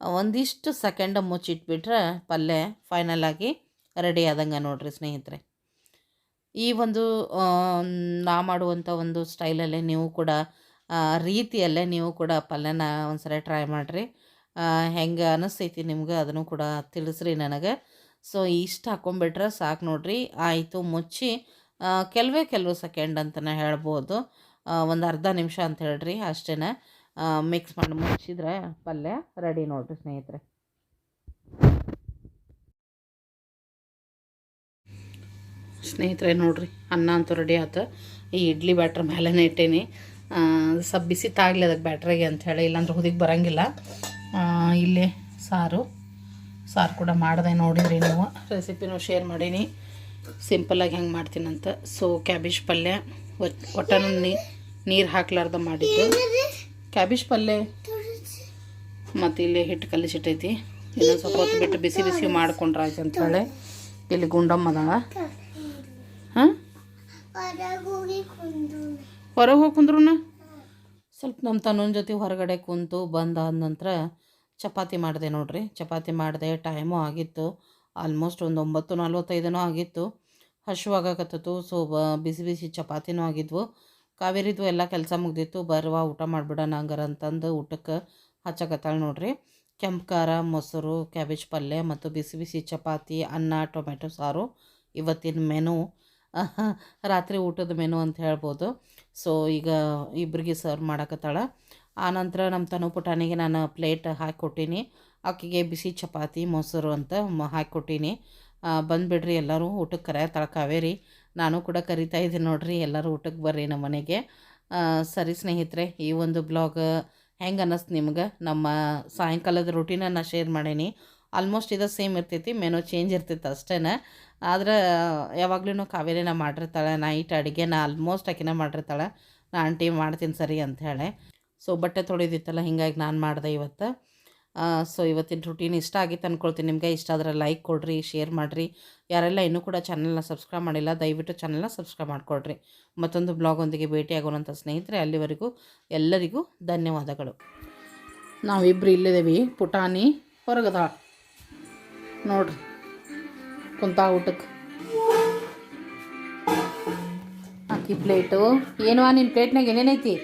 ಒಂದಿಷ್ಟು ಸೆಕೆಂಡ್ ಮುಚ್ಚಿಟ್ಬಿಟ್ರೆ ಪಲ್ಯ ಫೈನಲ್ ಆಗಿ ರೆಡಿ ಆದಂಗೆ ನೋಡಿರಿ ಸ್ನೇಹಿತರೆ. ಈ ಒಂದು ನಾ ಮಾಡುವಂಥ ಒಂದು ಸ್ಟೈಲಲ್ಲೇ ನೀವು ಕೂಡ ರೀತಿಯಲ್ಲೇ ನೀವು ಕೂಡ ಪಲ್ಯನ ಒಂದ್ಸರಿ ಟ್ರೈ ಮಾಡಿರಿ. ಹೆಂಗೆ ಅನಿಸ್ತೈತಿ ನಿಮ್ಗೆ ಅದನ್ನು ಕೂಡ ತಿಳಿಸ್ರಿ ನನಗೆ. ಸೊ ಇಷ್ಟು ಹಾಕೊಂಡ್ಬಿಟ್ರೆ ಸಾಕು ನೋಡಿರಿ. ಆಯಿತು ಮುಚ್ಚಿ ಕೆಲವೇ ಕೆಲವು ಸೆಕೆಂಡ್ ಅಂತಲೇ ಹೇಳ್ಬೋದು. ಒಂದು ಅರ್ಧ ನಿಮಿಷ ಅಂತ ಹೇಳ್ರಿ ಅಷ್ಟೇ ಮಿಕ್ಸ್ ಮಾಡಿ ಮುಚ್ಚಿದ್ರೆ ಪಲ್ಯ ರೆಡಿ ನೋಡಿರಿ ಸ್ನೇಹಿತರೆ. ಸ್ನೇಹಿತರೆ ನೋಡಿರಿ, ಅನ್ನ ಅಂತೂ ರೆಡಿ ಆಯ್ತು ಈ ಇಡ್ಲಿ ಬ್ಯಾಟ್ರ್ ಮೇಲೆನೇ ಇಟ್ಟೇನಿ. ಸ್ವಲ್ಪ ಬಿಸಿ ತಾಗಲಿ ಅದಕ್ಕೆ ಬ್ಯಾಟ್ರಿಗೆ ಅಂಥೇಳಿ ಇಲ್ಲಾಂದ್ರೆ ಹುದಿಗೆ ಬರೋಂಗಿಲ್ಲ. ಇಲ್ಲಿ ಸಾರು ಸಾರು ಕೂಡ ಮಾಡಿದೆ ನೋಡಿದ್ರಿ ನೀವು. ರೆಸಿಪಿನೂ ಶೇರ್ ಮಾಡೀನಿ. ಸಿಂಪಲ್ಲಾಗಿ ಹೆಂಗೆ ಮಾಡ್ತೀನಂತ. ಸೊ ಕ್ಯಾಬೇಜ್ ಪಲ್ಯ ಒಟ್ಟನು ನೀರು ಹಾಕ್ಲಾರ್ದ ಮಾಡಿದ್ದು. ಕ್ಯಾಬೇಜ್ ಪಲ್ಯ ಮತ್ತು ಇಲ್ಲಿ ಹಿಟ್ಟು ಕಲಿಸಿಟ್ಟೈತಿ. ಇನ್ನೊಂದು ಸ್ವಲ್ಪ ಹೊತ್ತು ಬಿಟ್ಟು ಬಿಸಿ ಬಿಸಿ ಮಾಡ್ಕೊಂಡ್ರೆ ಆಯ್ತು ಹೇಳಿ ಇಲ್ಲಿ ಗುಂಡಮ್ಮ ಅದಾಳ. ಹಾಂ? ಹೊರಗೆ ಹೋಗಿ ಕುಂದ್ರು ಸ್ವಲ್ಪ ನಮ್ಮ ತನ್ನೊಂದು ಜೊತೆ ಹೊರಗಡೆ ಕುಂತು ಬಂದಾದ ನಂತರ ಚಪಾತಿ ಮಾಡಿದೆ ನೋಡ್ರಿ. ಚಪಾತಿ ಮಾಡಿದೆ ಟೈಮು ಆಗಿತ್ತು. ಆಲ್ಮೋಸ್ಟ್ ಒಂದು ಒಂಬತ್ತು, ನಲ್ವತ್ತೈದನೂ ಆಗಿತ್ತು. ಹಶುವಾಗಕತ್ತಿತ್ತು. ಸೊ ಬ, ಬಿಸಿ ಬಿಸಿ ಚಪಾತಿನೂ ಆಗಿದ್ವು. ಕಾವೇರಿದು ಎಲ್ಲ ಕೆಲಸ ಮುಗ್ದಿತ್ತು. ಬರುವ ಊಟ ಮಾಡಿಬಿಡೋಣ ಹಂಗಾರ ಅಂತಂದು ಊಟಕ್ಕೆ ಹಚ್ಚಕತ್ತಾಳೆ ನೋಡ್ರಿ. ಕೆಂಪು ಖಾರ, ಮೊಸರು, ಕ್ಯಾಬೇಜ್ ಪಲ್ಯ ಮತ್ತು ಬಿಸಿ ಬಿಸಿ ಚಪಾತಿ, ಅನ್ನ ಟೊಮೆಟೊ ಸಾರು ಇವತ್ತಿನ ಮೆನು. ರಾತ್ರಿ ಊಟದ ಮೆನು ಅಂತ ಹೇಳ್ಬೋದು. ಸೊ ಈಗ ಇಬ್ಬರಿಗೆ ಸರ್ವ್ ಮಾಡಕತ್ತಾಳ. ಆನಂತರ ನಮ್ಮ ತನು ಪುಟಾಣಿಗೆ ನಾನು ಪ್ಲೇಟ್ ಹಾಕಿಕೊಟ್ಟೀನಿ ಆಕೆಗೆ ಬಿಸಿ ಚಪಾತಿ, ಮೊಸರು ಅಂತ ಮ, ಹಾಕಿಕೊಟ್ಟೀನಿ. ಬಂದುಬಿಡ್ರಿ, ಎಲ್ಲರೂ ಊಟಕ್ಕೆ ಕರೆಯತ್ತಾಳೆ ಕಾವೇರಿ ನಾನು ಕೂಡ ಕರಿತಾ ಇದ್ದೀನಿ ನೋಡಿರಿ, ಎಲ್ಲರೂ ಊಟಕ್ಕೆ ಬರ್ರಿ ನಮ್ಮ ಮನೆಗೆ. ಸರಿ ಸ್ನೇಹಿತರೆ, ಈ ಒಂದು ಬ್ಲಾಗ್ ಹೆಂಗೆ ಅನ್ನಿಸ್ತು ನಿಮ್ಗೆ? ನಮ್ಮ ಸಾಯಂಕಾಲದ ರೂಟೀನನ್ನು ಶೇರ್ ಮಾಡೀನಿ. ಆಲ್ಮೋಸ್ಟ್ ಇದು ಸೇಮ್ ಇರ್ತೈತಿ ಮೆನು ಚೇಂಜ್ ಇರ್ತೈತೆ ಅಷ್ಟೇ ಆದ್ರೆ ಯಾವಾಗಲೂ ಕಾವೇರಿನ ಮಾಡಿರ್ತಾಳೆ ನೈಟ್ ಅಡುಗೆನ ಆಲ್ಮೋಸ್ಟ್ ಆಕಿನ ಮಾಡಿರ್ತಾಳೆ. ನಾ ಆಂಟಿ ಮಾಡ್ತೀನಿ ಸರಿ ಅಂತ ಹೇಳಿ. ಸೊ ಬಟ್ಟೆ ತೊಳೆದಿತ್ತಲ್ಲ, ಹಿಂಗಾಗಿ ನಾನು ಮಾಡಿದೆ ಇವತ್ತು. ಸೊ ಇವತ್ತಿನ ರೂಟೀನ್ ಇಷ್ಟ ಆಗಿತ್ತು ಅಂದ್ಕೊಳ್ತೀನಿ ನಿಮಗೆ. ಇಷ್ಟ ಆದರೆ ಲೈಕ್ ಕೊಡಿರಿ ಶೇರ್ ಮಾಡಿರಿ. ಯಾರೆಲ್ಲ ಇನ್ನೂ ಕೂಡ ಚಾನಲ್ನ ಸಬ್ಸ್ಕ್ರೈಬ್ ಮಾಡಿಲ್ಲ, ದಯವಿಟ್ಟು ಚಾನಲ್ನ ಸಬ್ಸ್ಕ್ರೈಬ್ ಮಾಡಿಕೊಡ್ರಿ. ಮತ್ತೊಂದು ಬ್ಲಾಗೊಂದಿಗೆ ಭೇಟಿಯಾಗೋಣಂಥ ಸ್ನೇಹಿತರೆ, ಅಲ್ಲಿವರೆಗೂ ಎಲ್ಲರಿಗೂ ಧನ್ಯವಾದಗಳು. ನಾವಿಬ್ಬರು ಇಲ್ಲಿದ್ದೀವಿ ಪುಟಾಣಿ ಹೊರಗದ ನೋಡ್ರಿ, ಕುಂತ ಊಟಕ್ಕೆ ಅಕ್ಕಿ ಪ್ಲೇಟು ಏನವಾ ನಿನ್ನ ಪ್ಲೇಟ್ನಾಗ ಏನೇನೈತಿ?